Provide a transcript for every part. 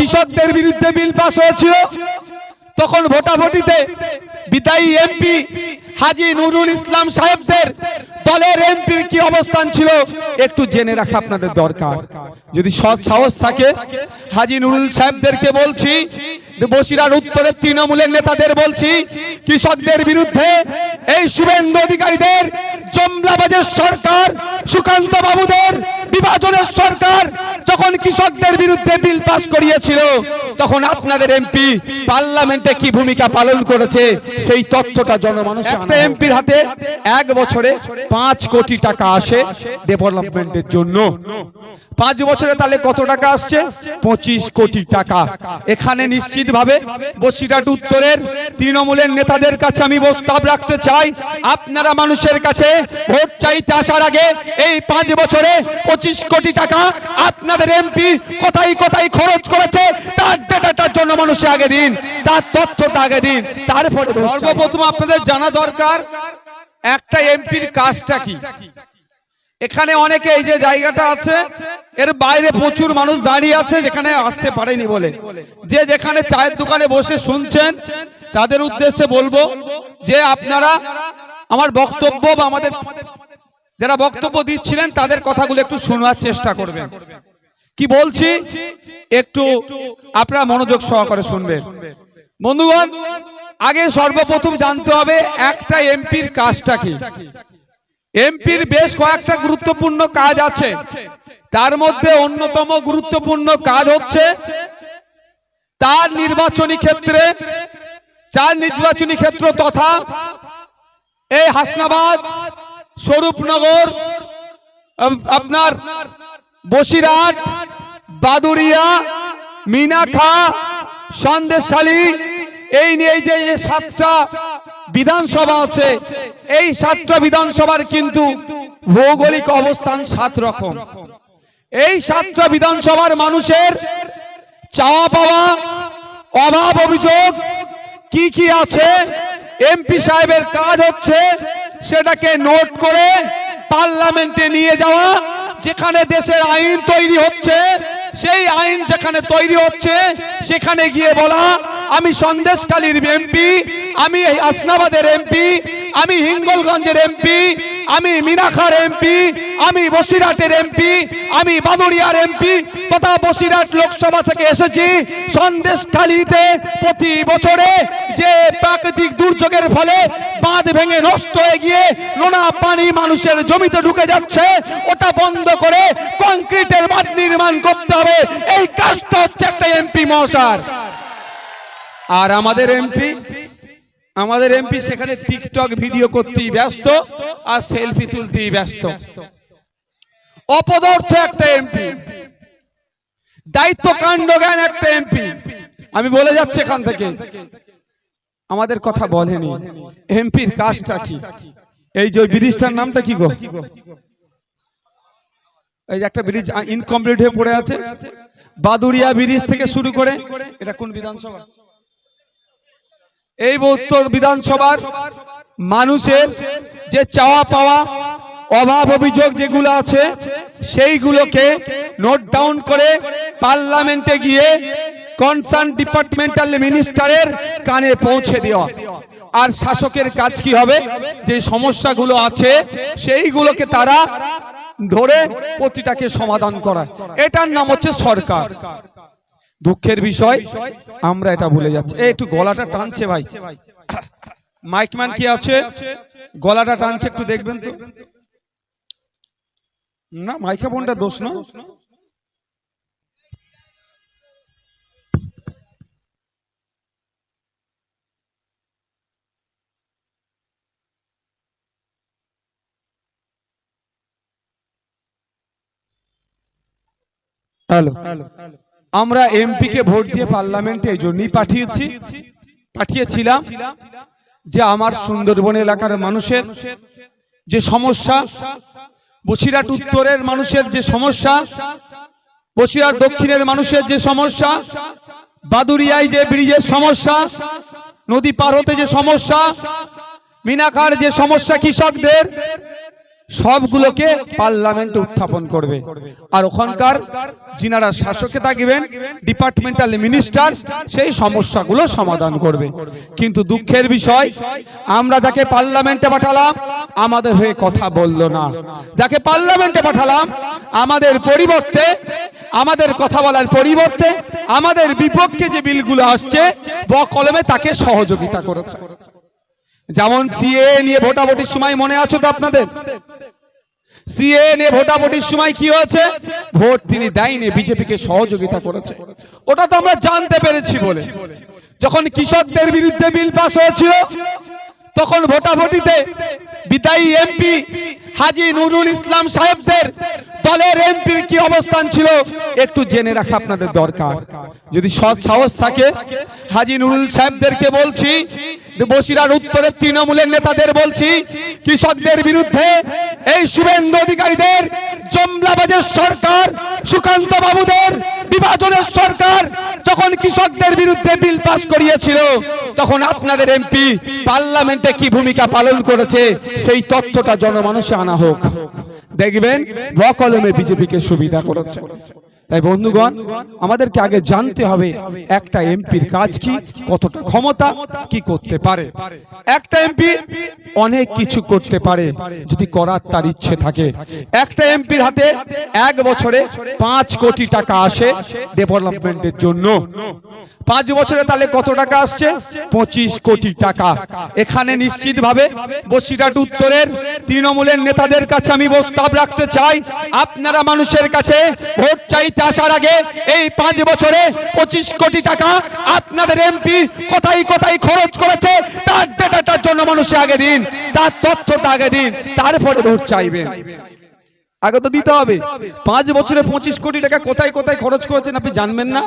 কৃষকদের বিরুদ্ধে bill pass হয়েছিল। তখন ভোটাভুটিতে বিদায়ী এমপি হাজি নুরুল ইসলাম সাহেবদের দলের এমপির কি অবস্থান ছিল একটু জেনে রাখা আপনাদের দরকার। যদি সৎ সাহস থাকে, হাজি নুরুল সাহেবদেরকে বলছি বসিরার উত্তরের তৃণমূলের নেতাদের বলছি, কৃষকদের বিরুদ্ধে এই শুভেন্দু অধিকারীদের জমলাবাজের সরকার সুকান্ত বাবুদের বিভাজনের সরকার যখন কৃষকদের বিরুদ্ধে বিল পাস করিয়েছিল তখন আপনাদের এমপি পার্লামেন্টে কি ভূমিকা পালন করেছে সেই তথ্যটা জনমানুষ একটা এমপির হাতে এক বছরে পাঁচ কোটি টাকা আসে ডেভেলপমেন্টের জন্য। পাঁচ বছরে তাহলে কত টাকা আসছে? পঁচিশ কোটি টাকা। এখানে নিশ্চিতভাবে বসিরাট উত্তরের তৃণমূলের নেতাদের কাছে আমি প্রস্তাব রাখতে চাই। আপনারা মানুষের কাছে ভোট চাইতে আসার আগে এই পাঁচ বছরে পঁচিশ কোটি টাকা আপনাদের এমপি কোথায় কোথায় খরচ করেছে, তার ডেটাটা জন্য মানুষে আগে দিন, তার তথ্যটা আগে দিন, তারপরে সর্বপ্রথম আপনাদের জানা দরকার, একটা এমপির কাজটা কি? এখানে অনেকে এই যে জায়গাটা আছে, এর বাইরে প্রচুর মানুষ দাঁড়িয়ে আছে যেখানে আসতে পারেনি বলে। যে যেখানে চায়ের দোকানে বসে শুনছেন, তাদের উদ্দেশ্যে বলব যে আপনারা আমার বক্তব্য বা আমাদের যারা বক্তব্য দিচ্ছিলেন, তাদের কথাগুলো একটু শোনার চেষ্টা করবেন। কি বলছি? একটু আপনারা মনোযোগ সহকারে শুনবেন। বন্ধুগণ, আগে সর্বপ্রথম জানতে হবে একটা এমপির কাজটা কি। এমপির বেশ কয়েকটা গুরুত্বপূর্ণ কাজ আছে। তার মধ্যে অন্যতম গুরুত্বপূর্ণ কাজ হচ্ছে, তার নির্বাচনী ক্ষেত্রে চার নির্বাচনী ক্ষেত্র তথা এই হাসনাবাদ, স্বরূপনগর আপনার বসিরহাট বাদুরিয়া মিনাখা সন্দেশখালী, এই নিয়ে যে সাতটা বিধানসভা আছে এই সাতটা বিধানসভার কিন্তু ভৌগোলিক অবস্থান সাত রকম। এই সাতটা বিধানসভার মানুষের চাওয়া পাওয়া, অভাব অভিযোগ কি কি আছে, এমপি সাহেবের কাজ হচ্ছে সেটাকে নোট করে পার্লামেন্টে নিয়ে যাওয়া, যেখানে দেশের আইন তৈরি হচ্ছে, সেই আইন যেখানে তৈরি হচ্ছে, সেখানে গিয়ে বলা, আমি সন্দেশকালীর এমপি, আমি এই আসনাবাদের এমপি আমি হিঙ্গলগঞ্জের এমপি, আমি মিনাখার এমপি, আমি বসিরহাটের এমপি, আমি বাদুরিয়ার এমপি, তথা বসিরহাট লোকসভা থেকে এসেছি সন্দেশখালীতে প্রতি বছরে যে প্রাকৃতিক দুর্যোগের ফলে বাঁধ ভেঙে নষ্ট হয়ে গিয়ে নোনা পানি মানুষের জমিতে ঢুকে যাচ্ছে, ওটা বন্ধ করে কংক্রিটের বাঁধ নির্মাণ করতে হবে। এই কাজটা হচ্ছে একটা এমপি মহাশয়। আর আমাদের এমপি? আমাদের এমপি সেখানে টিকটক ভিডিও করতেই ব্যস্ত আর সেলফি তুলতেই ব্যস্ত। অপদার্থ একটা এমপি। দায়িত্ব কাণ্ড জ্ঞান একটা এমপি। আমি বলে যাচ্ছি এখান থেকে, আমাদের কথা বলেনি। এমপির কাজটা কি? এই যে ব্রিজটার নামটা কি গো? এই যে একটা ব্রিজ ইনকমপ্লিট হয়ে পড়ে আছে। বাদুরিয়া ব্রিজ থেকে শুরু করে, এটা কোন বিধানসভা? এই উত্তর বিধানসভার মানুষের যে চাওয়া পাওয়া, অভাব অভিযোগ যেগুলো আছে, সেইগুলোকে নোট ডাউন করে পার্লামেন্টে গিয়ে কনসার্ন ডিপার্টমেন্টাল মিনিস্টারের কানে পৌঁছে দেওয়া। আর শাসকের কাজ কি হবে? যে সমস্যাগুলো আছে, সেইগুলোকে তারা ধরে প্রতিটাকে সমাধান করা। এটার নাম হচ্ছে সরকার। দুঃখের বিষয়, আমরা এটা ভুলে যাচ্ছি। একটু গলাটা টানছে ভাই। মাইকম্যান কি আছে? গলাটা টানছে, একটু দেখবেন তো। না, মাইক্রোফোনটা দোষ না। Hello hello. হ্যালো। আমরা এমপি কে ভোট দিয়ে পার্লামেন্টে এই জন্যই পাঠিয়েছি। পাঠিয়েছিলাম যে আমার সুন্দরবন এলাকার মানুষের যে সমস্যা, বসিরহাট উত্তরের মানুষের যে সমস্যা, বসিরহাট দক্ষিণের মানুষের যে সমস্যা বাদুরিয়ায় যে ব্রিজের সমস্যা, নদী পার হতে যে সমস্যা, মিনাকার যে সমস্যা কৃষকদের সবগুলোকে পার্লামেন্টে উত্থাপন করবে। আর ওখানকার যিনারা শাসকে থাকবেন ডিপার্টমেন্টাল মিনিস্টার সেই সমস্যাগুলো সমাধান করবে। কিন্তু দুঃখের বিষয়, আমরা যাকে পার্লামেন্টে পাঠালাম, আমাদের হয়ে কথা বলল না। যাকে পার্লামেন্টে পাঠালাম, আমাদের পরিবর্তে, আমাদের কথা বলার পরিবর্তে, আমাদের বিপক্ষে যে বিলগুলো আসছে ব কলমে তাকে সহযোগিতা করেছে। যেমন সিএ নিয়ে ভোটাভুটির সময় মনে আছে তো আপনাদের? সময় কি হয়েছে? ভোট তিনি দেয়নি সহযোগিতা করেছে। ওটা তো আমরা জানতে পেরেছি বলে। যখন কৃষকদের বিরুদ্ধে বিল পাস হয়েছিল, তখন ভোটাভুটিতে বিদায়ী এমপি হাজি নুরুল ইসলাম সাহেবদের দলের এমপির কি অবস্থান ছিল, একটু জেনে রাখা আপনাদের দরকার। যদি সৎ সাহস থাকে, হাজি নুরুল সাহেবদেরকে বলছি বসিরার উত্তরের তৃণমূলের নেতাদের বলছি, কৃষকদের বিরুদ্ধে এই শুভেন্দু অধিকারীদের জমলাবাজের সরকার, সুকান্ত বাবুদের বিভাজনের সরকার যখন কৃষকদের বিরুদ্ধে বিল পাস করিয়েছিল, তখন আপনাদের এমপি পার্লামেন্টে কি ভূমিকা পালন করেছে, সেই তথ্যটা জনমানুষে আনা হোক। দেখবেন বকলমে বিজেপিকে সুবিধা করেছে। তাই বন্ধুগণ, আমাদেরকে আগে জানতে হবে একটা এমপির কাজ কি, কতটা ক্ষমতা কি করতে পারে। একটা এমপি অনেক কিছু করতে পারে, যদি করার তার ইচ্ছে থাকে। একটা এমপির হাতে এক বছরে পাঁচ কোটি টাকা আসে ডেভেলপমেন্টের জন্য। পাঁচ বছরে তাহলে কত টাকা আসছে? পঁচিশ কোটি টাকা। এখানে নিশ্চিতভাবে বসিরাট উত্তরের তৃণমূলের নেতাদের কাছে আমি প্রস্তাব রাখতে চাই। আপনারা মানুষের কাছে ভোট চাইতে আসার আগে এই পাঁচ বছরে পঁচিশ কোটি টাকা আপনাদের এমপি কোথায় কোথায় খরচ করেছে, তার ডেটাটার জন্য মানুষে আগে দিন, তার তথ্যটা আগে দিন, তারপরে ভোট চাইবেন। আগে তো দিতে হবে। পাঁচ বছরে পঁচিশ কোটি টাকা কোথায় কোথায় খরচ করেছেন আপনি জানবেন না?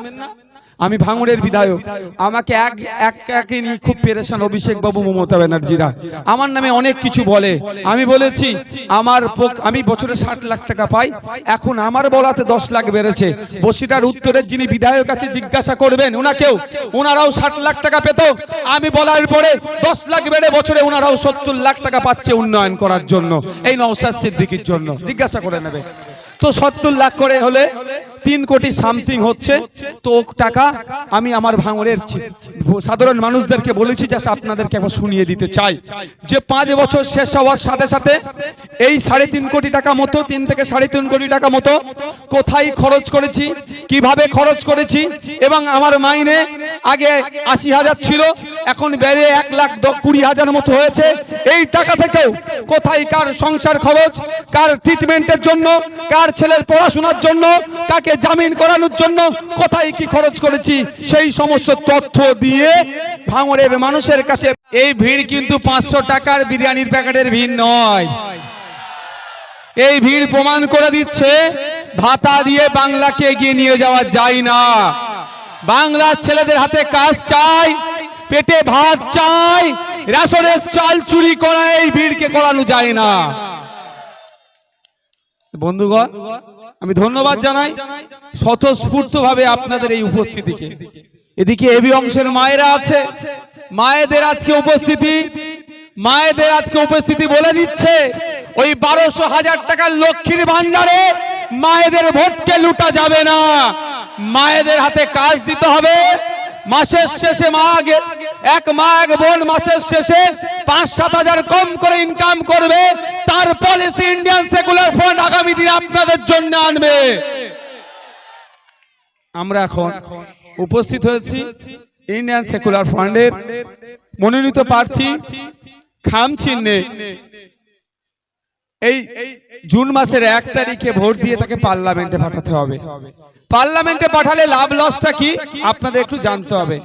আমি ভাঙড়ের বিধায়ক। আমাকে এক এক একে নিয়ে খুব পেরেশান অভিষেক বাবু মমতা ব্যানার্জিরা। আমার নামে অনেক কিছু বলে। আমি বলেছি আমার আমি বছরে ষাট লাখ টাকা পাই। এখন আমার বলাতে দশ লাখ বেড়েছে। বসিটার উত্তরের যিনি বিধায়ক আছে জিজ্ঞাসা করবেন ওনাকেও ওনারাও ষাট লাখ টাকা পেত। আমি বলার পরে দশ লাখ বেড়ে বছরে ওনারাও সত্তর লাখ টাকা পাচ্ছে উন্নয়ন করার জন্য এই নওসাদ সিদ্দিকির জন্য। জিজ্ঞাসা করে নেবে। তো সত্তর লাখ করে হলে তিন কোটি সামথিং হচ্ছে, তো টাকা আমি আমার ভাঙরের সাধারণ মানুষদেরকে বলেছি যে আপনাদেরকে একবার শুনিয়ে দিতে চাই। যে পাঁচ বছর শেষ হওয়ার সাথে সাথে এই সাড়ে তিন কোটি টাকা মতো, তিন থেকে সাড়ে তিন কোটি টাকা মতো কোথায় খরচ করেছি, কীভাবে খরচ করেছি, এবং আমার মাইনে আগে আশি হাজার ছিল, এখন বেড়ে এক লাখ কুড়ি হাজার মতো হয়েছে। এই টাকা থেকেও কোথায় কার সংসার খরচ, কার ট্রিটমেন্টের জন্য, কার ছেলের পড়াশোনার জন্য, কাকে জামিন করানোর জন্য কোথায় কি খরচ করেছি, সেই সমস্ত তথ্য দিয়ে ভাঙড়ের মানুষের কাছে এই ভিড় কিন্তু পাঁচশো টাকার বিরিয়ানির প্যাকেটের ভিড় নয়। এই ভিড় প্রমাণ করে দিচ্ছে, ভাতা দিয়ে বাংলাকে এগিয়ে নিয়ে যাওয়া যায় না। বাংলার ছেলেদের হাতে কাজ চাই, পেটে ভাত চাই রেশনের চাল চুরি করা, এই ভিড়কে করানো যায় না। বন্ধুগণ, আমি ধন্যবাদ জানাই স্বতঃস্ফূর্ত ভাবে আপনাদের এই উপস্থিতিকে। এদিকে এবি অংশের মায়েরা আছে, মায়েদের আজকে উপস্থিতি, মায়েদের আজকে উপস্থিতি বলে দিচ্ছে, ওই বারোশো হাজার টাকার লক্ষ্মীর ভান্ডারে মায়েদের ভোটকে লুটা যাবে না। মায়েদের হাতে কাজ দিতে হবে, মাসের শেষে মা এক মা এক বোন মাসের শেষে পাঁচ সাত হাজার কম করে ইনকাম করবে। তার পলিসি ইন্ডিয়ান সেকুলার ফ্রন্ট আগামী দিনে আপনাদের জন্য আনবে। আমরা এখন উপস্থিত হয়েছি ইন্ডিয়ান সেকুলার ফ্রন্টের মনোনীত প্রার্থী খাম চিহ্নে। এই জুন মাসের এক তারিখে ভোট দিয়ে তাকে পার্লামেন্টে পাঠাতে হবে। পার্লামেন্টে পাঠালে লাভ লসটা কি? আপনাদের একটু জানতে হবে।